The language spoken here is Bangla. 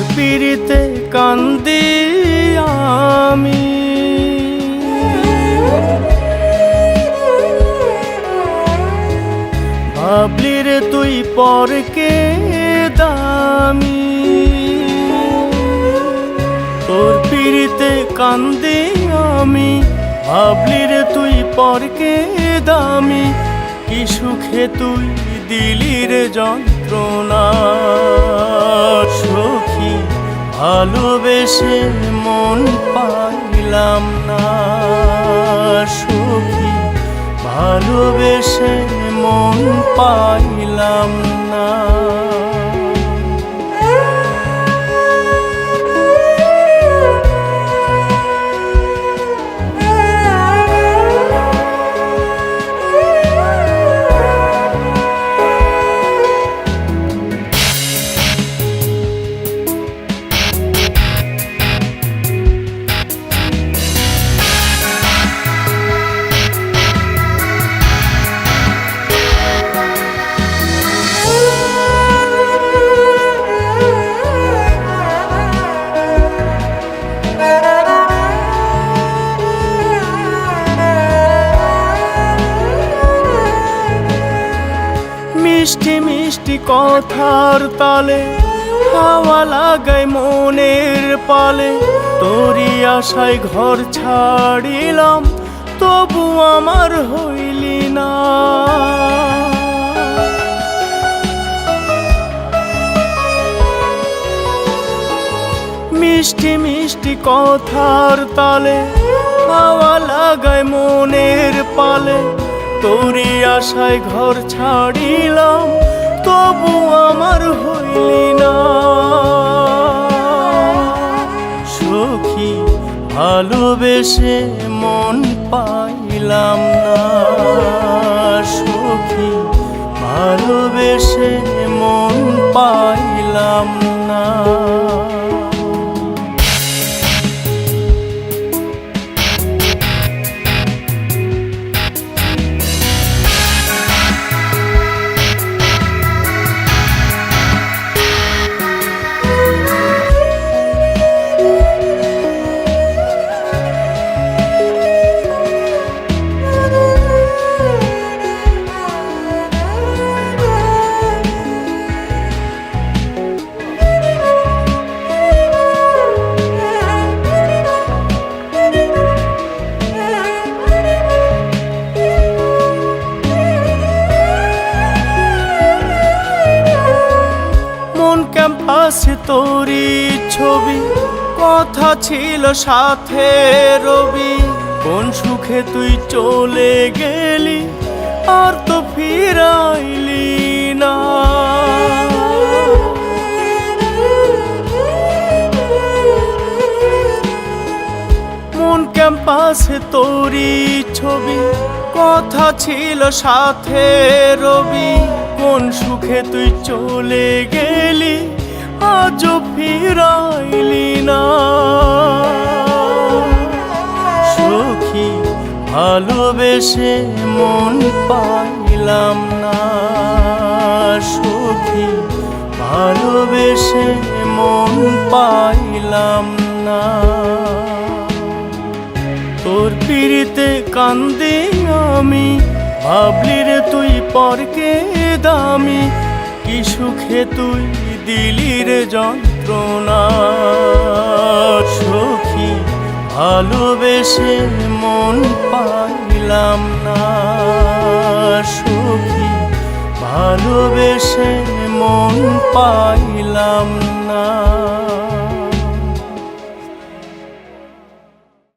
তোর পিড়িতে কান্দি আমি। ভাবলি রে তুই পরকে দামি। তোর পিড়িতে কান্দি আমি, ভাবলি রে তুই পরকে দামি। কি সুখে তুই দিলি রে যন্ত্রণা, সখী ভালোবেসে মন পাইলাম না সুখী। ভালোবেসে মিষ্টি মিষ্টি কথার তালে, হাওয়া লাগাই মনের পালে। তোরই আশায় ঘর ছাড়িলাম, তবু আমার হইলি না। মিষ্টি মিষ্টি কথার তালে, হাওয়া লাগায় মনের পালে। তোরই আশায় ঘর ছাড়িলাম, তবু আমার হইলি না। সখী ভালোবেসে মন পাইলাম না। সখী ভালোবেসে মন পাইলাম না। ক্যাম্পাসে তোরি ছবি, কথা ছিল সাথে রবি। কোন সুখে তুই চলে গেলি, আর তো ফিরাইলি না। মন ক্যাম্পাসে তোরি ছবি, কথা ছিল সাথে রবি। কোন সুখে তুই চলে গেলি আজও ফিরাইলি না। সখী ভালোবেসে মন পাইলাম না। সখী ভালোবেসে মন পাইলাম না। তোর পিড়িতে কান্দে আমি, ভাবলি রে তুই পরকে দামি, কি সুখে তুই দিলি রে যন্ত্রণা সখী ভালোবেসে মন পাইলাম না। সখী ভালোবেসে মন পাইলাম না।